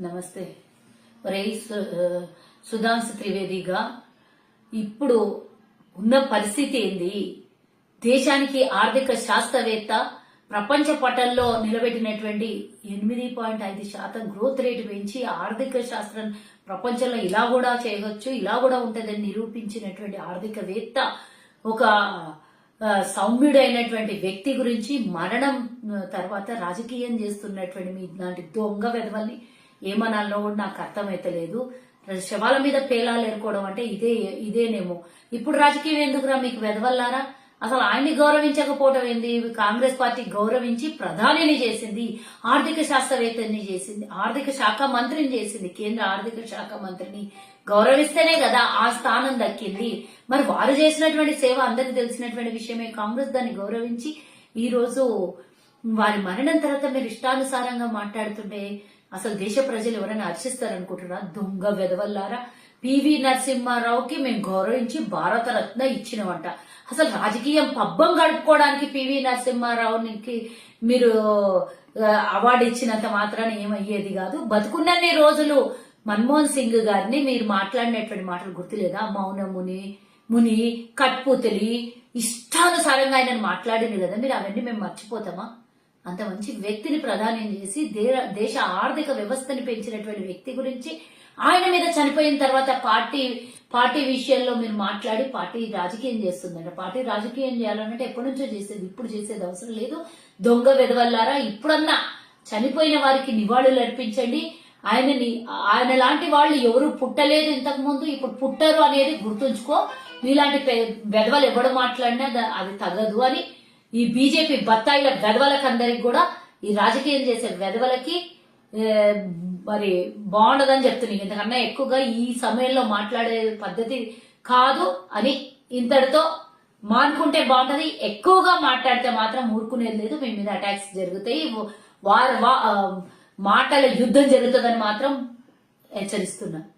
నమస్తే. ఒరే సు- సుధాంశు త్రివేదిగా ఇప్పుడు ఉన్న పరిస్థితి ఏంది? దేశానికి ఆర్థిక శాస్త్రవేత్త ప్రపంచ పటంలో నిలబెట్టినటువంటి ఎనిమిది పాయింట్ ఐదు శాతం గ్రోత్ రేటు పెంచి ఆర్థిక శాస్త్రం ప్రపంచంలో ఇలా కూడా చేయవచ్చు ఇలా కూడా ఉంటుందని నిరూపించినటువంటి ఆర్థికవేత్త ఒక సౌమ్యుడైనటువంటి వ్యక్తి గురించి మరణం తర్వాత రాజకీయం చేస్తున్నటువంటి మీ ఇలాంటి దొంగ వెధవల్ని ఏమనాలో కూడా నాకు అర్థమైతలేదు. శవాల మీద పేలాలు ఏరుకోవడం అంటే ఇదే ఇదేనేమో. ఇప్పుడు రాజకీయం ఎందుకురా మీకు వెదవల్లారా అసలు ఆయన్ని గౌరవించకపోవటం ఏంది? కాంగ్రెస్ పార్టీ గౌరవించి ప్రధానిని చేసింది ఆర్థిక శాస్త్రవేత్తని చేసింది ఆర్థిక శాఖ మంత్రిని చేసింది కేంద్ర ఆర్థిక శాఖ మంత్రిని గౌరవిస్తేనే కదా ఆ స్థానం దక్కింది. మరి వారు చేసినటువంటి సేవ అందరికి తెలిసినటువంటి విషయమే. కాంగ్రెస్ దాన్ని గౌరవించి ఈ రోజు వారి మరణం తర్వాత మీరు ఇష్టానుసారంగా మాట్లాడుతుంటే అసలు దేశ ప్రజలు ఎవరైనా హర్షిస్తారనుకుంటున్నారా? దొంగ వెదవల్లారా పివి నరసింహారావుకి మేము గౌరవించి భారతరత్న ఇచ్చినవంట. అసలు రాజకీయం పబ్బం గడుపుకోవడానికి పివి నరసింహారావునికి మీరు అవార్డు ఇచ్చినంత మాత్రాన ఏమయ్యేది కాదు. బతుకున్నన్ని రోజులు మన్మోహన్ సింగ్ గారిని మీరు మాట్లాడినటువంటి మాటలు గుర్తులేదా? మౌనముని ముని కట్పుతలి ఇష్టానుసారంగా ఆయన మాట్లాడింది కదా. మీరు అవన్నీ మేము మర్చిపోతామా? అంత మంచి వ్యక్తిని ప్రధానం చేసి దేశ ఆర్థిక వ్యవస్థని పెంచినటువంటి వ్యక్తి గురించి ఆయన మీద చనిపోయిన తర్వాత పార్టీ పార్టీ విషయంలో మీరు మాట్లాడి పార్టీ రాజకీయం చేస్తుందంట. పార్టీ రాజకీయం చేయాలంటే ఎప్పటి నుంచో చేసేది ఇప్పుడు చేసేది అవసరం లేదు. దొంగ వెదవల్లారా ఇప్పుడన్నా చనిపోయిన వారికి నివాళులు అర్పించండి. ఆయనని ఆయన లాంటి వాళ్ళు ఎవరు పుట్టలేదు ఇంతకు ముందు. ఇప్పుడు పుట్టరు అనేది గుర్తుంచుకో. మీలాంటి పె- వెధవలు ఎవడు మాట్లాడినా అది తగదు అని ఈ బీజేపీ బత్తాయిల వెధవలకు అందరికి కూడా ఈ రాజకీయం చేసే వెధవలకి మరి బాగుండదని చెప్తున్నాయి. ఇంతకన్నా ఎక్కువగా ఈ సమయంలో మాట్లాడే పద్ధతి కాదు అని ఇంతటితో మానుకుంటే బాగుంటది. ఎక్కువగా మాట్లాడితే మాత్రం ఊరుకునేది లేదు. మీ మీద అటాక్స్ జరుగుతాయి. వారు మాటల యుద్ధం జరుగుతుందని మాత్రం హెచ్చరిస్తున్నారు